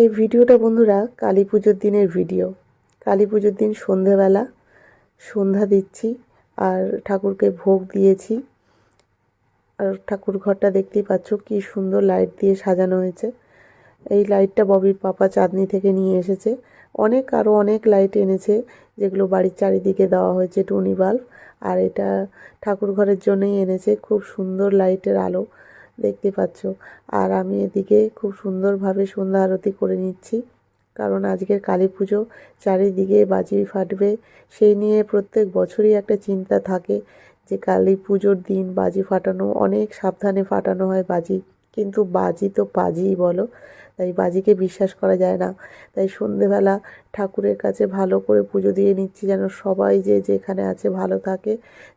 এই ভিডিওটা বন্ধুরা কালী পুজোর দিনের ভিডিও। কালী পুজোর দিন সন্ধেবেলা সন্ধ্যা দিচ্ছি আর ঠাকুরকে ভোগ দিয়েছি। আর ঠাকুর ঘরটা দেখতেই পাচ্ছ কি সুন্দর লাইট দিয়ে সাজানো হয়েছে। এই লাইটটা ববির পাপা চাঁদনি থেকে নিয়ে এসেছে। অনেক আরও অনেক লাইট এনেছে যেগুলো বাড়ির চারিদিকে দেওয়া হয়েছে টুনি বাল্ব। আর এটা ঠাকুর ঘরের জন্যই এনেছে। খুব সুন্দর লাইটের আলো। দেখতে পাচ্ছ। আর আমি এদিকে খুব সুন্দরভাবে সন্ধ্যা আরতি করে নিচ্ছি। কারণ আজকের কালী পুজো চারিদিকে বাজি ফাটবে। সেই নিয়ে প্রত্যেক বছরই একটা চিন্তা থাকে যে কালী পুজোর দিন বাজি ফাটানো, অনেক সাবধানে ফাটানো হয় বাজি। কিন্তু বাজি তো বাজিই বলো। তাই বাজিকে বিশ্বাস করা যায় না। তাই সন্ধেবেলা ঠাকুরের কাছে ভালো করে পুজো দিয়ে নিচ্ছি যেন সবাই যে যেখানে আছে ভালো থাকে।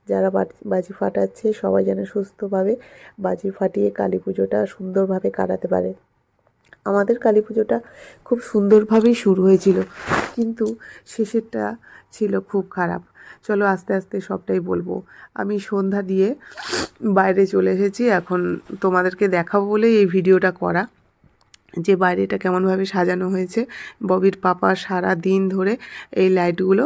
যারা বাজি ফাটাচ্ছে সবাই যেন সুস্থভাবে বাজি ফাটিয়ে কালী পুজোটা সুন্দরভাবে কাটাতে পারে। আমাদের কালী পুজোটা খুব সুন্দরভাবেই শুরু হয়েছিল। কিন্তু শেষেরটা ছিল খুব খারাপ। চলো আস্তে আস্তে সবটাই বলব। আমি সন্ধ্যা দিয়ে বাইরে চলে এসেছি, এখন তোমাদেরকে দেখাবো বলেই এই ভিডিওটা করা। যে বাইরেটা কেমনভাবে সাজানো হয়েছে, ববির পাপা সারা দিন ধরে এই লাইটগুলো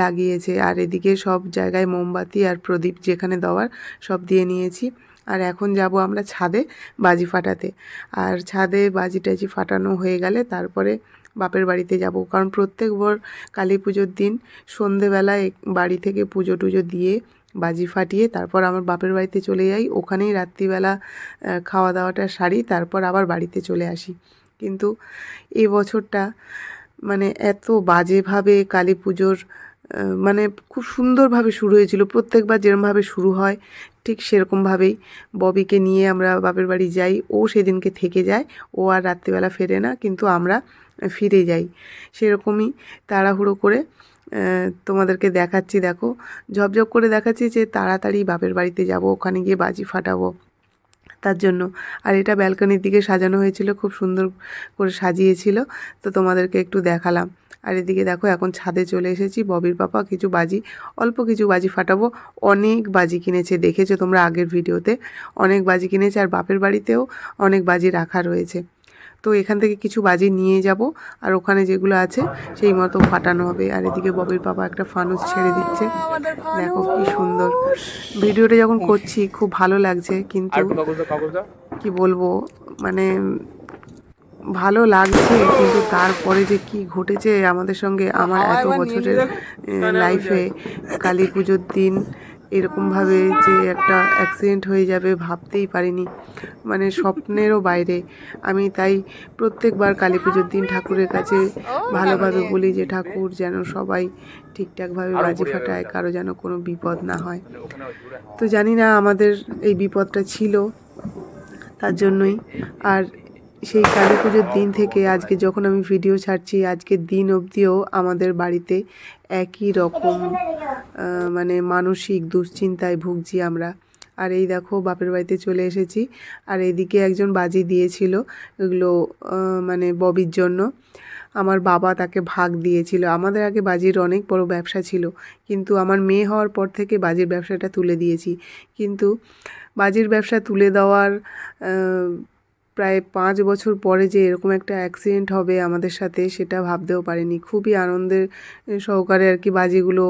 লাগিয়েছে, আর এদিকে সব জায়গায় মোমবাতি আর প্রদীপ যেখানে দেওয়ার সব দিয়ে নিয়েছি। আর এখন যাব আমরা ছাদে বাজি ফাটাতে। আর ছাদে বাজি টাজি ফাটানো হয়ে গেলে তারপরে বাপের বাড়িতে যাব। কারণ প্রত্যেকবার কালী পুজোর দিন সন্ধেবেলায় বাড়ি থেকে পুজো টুজো দিয়ে বাজি ফাটিয়ে তারপর আমার বাপের বাড়িতে চলে যাই। ওখানেই রাত্রিবেলা খাওয়া দাওয়াটা সারি, তারপর আবার বাড়িতে চলে আসি। কিন্তু এই বছরটা মানে এত বাজেভাবে কালী পুজোর মানে খুব সুন্দরভাবে শুরু হয়েছিল। প্রত্যেকবার যেরমভাবে শুরু হয়, ঠিক সেরকমভাবেই ববিকে নিয়ে আমরা বাপের বাড়ি যাই। ও সেদিনকে থেকে যায়। ও আর রাত্রিবেলা ফেরে না, কিন্তু আমরা ফিরে যাই। সেরকমই তাড়াহুড়ো করে তোমাদেরকে দেখাচ্ছি। দেখো ঝপঝপ করে দেখাচ্ছি যে তাড়াতাড়ি বাপের বাড়িতে যাব, ওখানে গিয়ে বাজি ফাটাবো। তার জন্য। আর এটা ব্যালকনির দিকে সাজানো হয়েছিল, খুব সুন্দর করে সাজিয়েছিল। তো তোমাদেরকে একটু দেখালাম। আর এদিকে দেখো এখন ছাদে চলে এসেছি। ববির পাপা কিছু বাজি অল্প কিছু বাজি ফাটাবো। অনেক বাজি কিনেছে দেখেছ তোমরা আগের ভিডিওতে? অনেক বাজি কিনেছে আর বাপের বাড়িতেও অনেক বাজি রাখা রয়েছে। তো এখান থেকে কিছু বাজি নিয়ে যাব। আর ওখানে যেগুলো আছে সেই মতো ফাটানো হবে। আর এদিকে ববির পাপা একটা ফানুস ছেড়ে দিচ্ছে। দেখো কি সুন্দর। ভিডিওটা যখন করছি খুব ভালো লাগছে। কিন্তু কি বলব মানে ভালো লাগছে কিন্তু তারপরে যে কি ঘটেছে আমাদের সঙ্গে আমার এত বছরের লাইফে কালী পুজোর দিন এরকমভাবে যে একটা অ্যাক্সিডেন্ট হয়ে যাবে ভাবতেই পারিনি। মানে স্বপ্নেরও বাইরে। আমি তাই প্রত্যেকবার কালী পুজোর দিন ঠাকুরের কাছে ভালোভাবে বলি যে ঠাকুর যেন সবাই ঠিকঠাকভাবে বাজি ফাটায় কারও যেন কোনো বিপদ না হয়। তো জানি না আমাদের এই বিপদটা ছিল তার জন্যই। আর সেই কালী পুজোর দিন থেকে আজকে যখন আমি ভিডিও ছাড়ছি আজকের দিন অবধিও আমাদের বাড়িতে একই রকম মানে মানসিক দুশ্চিন্তায় ভুগছি আমরা। আর এই দেখো, বাপের বাড়িতে চলে এসেছি। আর এদিকে একজন বাজি দিয়েছিল এগুলো মানে ববির জন্য। আমার বাবা তাকে ভাগ দিয়েছিল। আমাদের আগে বাজির অনেক বড় ব্যবসা ছিল, কিন্তু আমার মেয়ে হওয়ার পর থেকে বাজির ব্যবসাটা তুলে দিয়েছি। কিন্তু বাজির ব্যবসা তুলে দেওয়ার প্রায় পাঁচ বছর পরে যে এরকম একটা অ্যাক্সিডেন্ট হবে আমাদের সাথে সেটা ভাবতেও পারিনি। খুবই আনন্দের সহকারে আর কি বাজিগুলো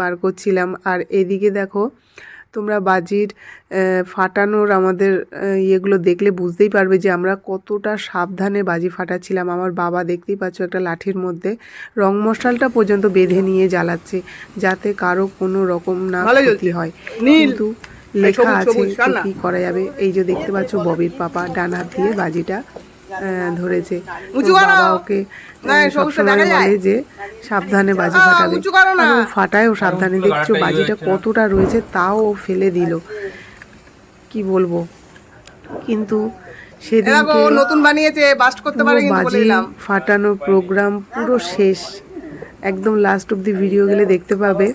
বার করছিলাম। আর এদিকে দেখো তোমরা বাজির ফাটানোর আমাদের ইয়েগুলো দেখলে বুঝতেই পারবে যে আমরা কতটা সাবধানে বাজি ফাটাচ্ছিলাম। আমার বাবা দেখতেই পাচ্ছ একটা লাঠির মধ্যে রং মশালটা পর্যন্ত বেঁধে নিয়ে জ্বালাচ্ছে যাতে কারও কোনো রকম না ক্ষতি হয়। কিন্তু লেখা আছে কি করা যাবে? এই যে দেখতে পাচ্ছ ববির পাপা ডান হাত দিয়ে বাজিটা আহ, ধরেছে। বাবা ওকে সবসময় বলে যে সাবধানে বাজি ফাটাবে। আর ও ফাটায়ও সাবধানে দেখছ বাজিটা কতটা রয়েছে তাও ও ফেলে দিল। কি বলব? কিন্তু সেদিনকে নতুন বানিয়েছে বাস্ট করতে পারে বাজি ফাটানোর প্রোগ্রাম পুরো শেষ। একদম লাস্ট অব্দি ভিডিও গেলে দেখতে পাবে।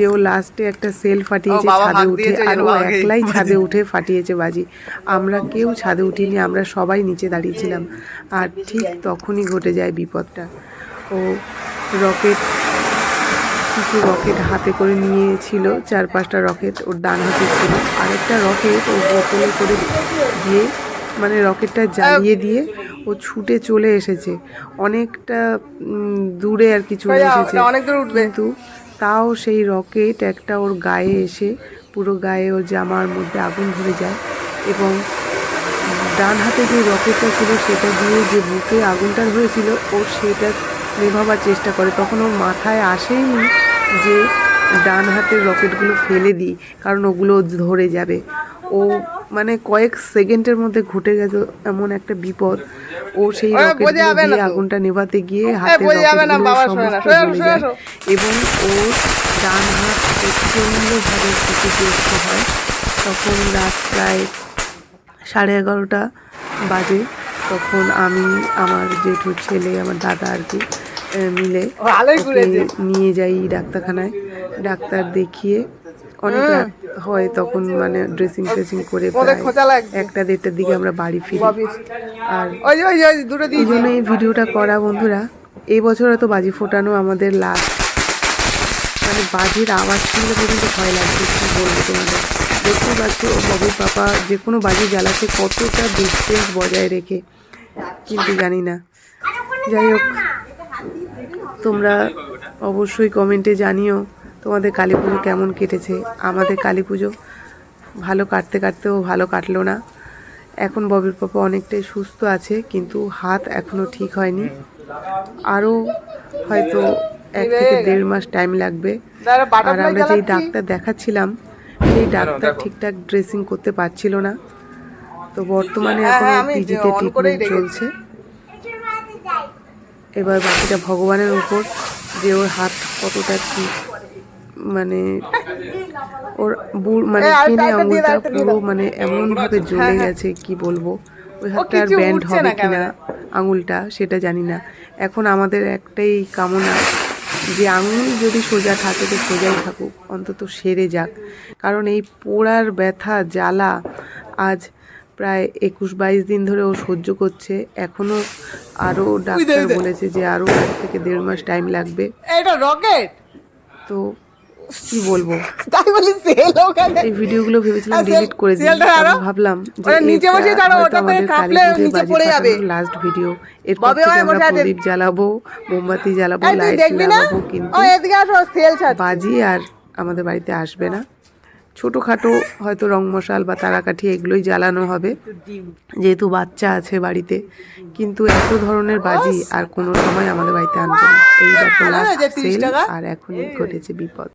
যে ও লাস্টে একটা সেল ফাটিয়েছে ছাদে উঠে আর ও একলাই ছাদে উঠে ফাটিয়েছে বাজি। আমরা কেউ ছাদে উঠিনি আমরা সবাই নিচে দাঁড়িয়েছিলাম। আর ঠিক তখনই ঘটে যায় বিপদটা। ও রকেট কিছু রকেট হাতে করে নিয়েছিল চার পাঁচটা রকেট ওর ডান হাতে ছিল। আরেকটা রকেট ও বোতলে করে দিয়ে মানে রকেটটা জ্বালিয়ে দিয়ে ও ছুটে চলে এসেছে। অনেকটা দূরে আর কি চলে এসেছে। অনেক দূর উঠবে। কিন্তু তাও সেই রকেট একটা ওর গায়ে এসে পুরো গায়ে ওর জামার মধ্যে আগুন ধরে যায় এবং ডান হাতে যে রকেটটা ছিল সেটা দিয়ে যে বুকে আগুনটা হয়েছিল ও সেটা নেভাবার চেষ্টা করে। তখন ওর মাথায় আসেনি যে ডান হাতের রকেটগুলো ফেলে দিই, কারণ ওগুলো ধরে যাবে। ও মানে কয়েক সেকেন্ডের মধ্যে ঘটে গেছে এমন একটা বিপদ। ও সেই দিয়ে আগুনটা নেভাতে গিয়ে না। সমস্ত জ্বলে যায়। এবং ওর ডান হাত প্রচণ্ডভাবে ক্ষতিগ্রস্ত হয়। তখন রাত প্রায় সাড়ে এগারোটা বাজে। তখন আমি আমার জেঠুর ছেলে আমার দাদা আর কি মিলে। নিয়ে যাই ডাক্তারখানায়। ডাক্তার দেখিয়ে অনেক রাত হয় তখন মানে ড্রেসিং ট্রেসিং করে। একটা দেড়টার দিকে আমরা বাড়ি ফিরি। আর এই জন্য এই ভিডিওটা করা বন্ধুরা এই বছর হয়তো বাজি ফোটানো আমাদের লাস্ট মানে বাজির আওয়াজ শুনলে পর্যন্ত ভয় লাগছে কি বলব তোমাদের? দেখতে পাচ্ছ ও ববির পাপা যে কোনো বাজি জ্বালাতে কতটা ডিস্টেন্স বজায় রেখে। কিন্তু জানি না। যাই হোক তোমরা অবশ্যই কমেন্টে জানিও। তোমাদের কালী পুজো কেমন কেটেছে? আমাদের কালী পুজো ভালো কাটতে কাটতেও ভালো কাটলো না। এখন ববির পাপা অনেকটাই সুস্থ আছে কিন্তু হাত এখনও ঠিক হয়নি। আরও হয়তো এক থেকে দেড় মাস টাইম লাগবে। আর আমরা যেই ডাক্তার দেখাচ্ছিলাম সেই ডাক্তার ঠিকঠাক ড্রেসিং করতে পারছিল না। তো বর্তমানে এখন পিজিতে ট্রিটমেন্ট চলছে। এবার বাকিটা ভগবানের উপর যে ওর হাত কতটা কি মানে ওর বুড় মানে কিনে আঙুলটা পুরো মানে এমন ভাবে জ্বলে গেছে কি বলব? ওই হাতটা আর ব্যান্ড হবে না কিনা আঙুলটা সেটা জানি না। এখন আমাদের একটাই কামনা যে আঙুল যদি সোজা থাকে তো সোজাই থাকুক অন্তত সেরে যাক। কারণ এই পোড়ার ব্যথা জ্বালা আজ প্রায় একুশ বাইশ দিন ধরে ও সহ্য করছে। এখনও আরও ডাক্তার বলেছে যে আরও এক থেকে দেড় মাস টাইম লাগবে। এটা রকেট? তো কি বলব? তাই বলি সেল ওখানে। এই ভিডিওগুলো ভেবেছিলাম ডিলিট করে দিই? ভাবলাম যে নিচে বসে আমাদের কাঁপলে কালী পুজোর নিচে বাজি পড়ে যাবে। লাস্ট ভিডিও এরপর থেকে আমরা প্রদীপ জ্বালাবো মোমবাতি জ্বালাবো লাইট দেখবি না? কিন্তু ও এদিকে আসো সেল ছাড় বাজি আর আমাদের বাড়িতে আসবে না। ছোটোখাটো হয়তো রং মশাল বা তারাকাঠি এগুলোই জ্বালানো হবে। যেহেতু বাচ্চা আছে বাড়িতে কিন্তু এত ধরনের বাজি আর কোনো সময় আমাদের বাড়িতে আনবে না। এই দেখো ভালো লাস্ট হয়েছে, 30 সেল টাকা। আর এখনই ঘটেছে বিপদ।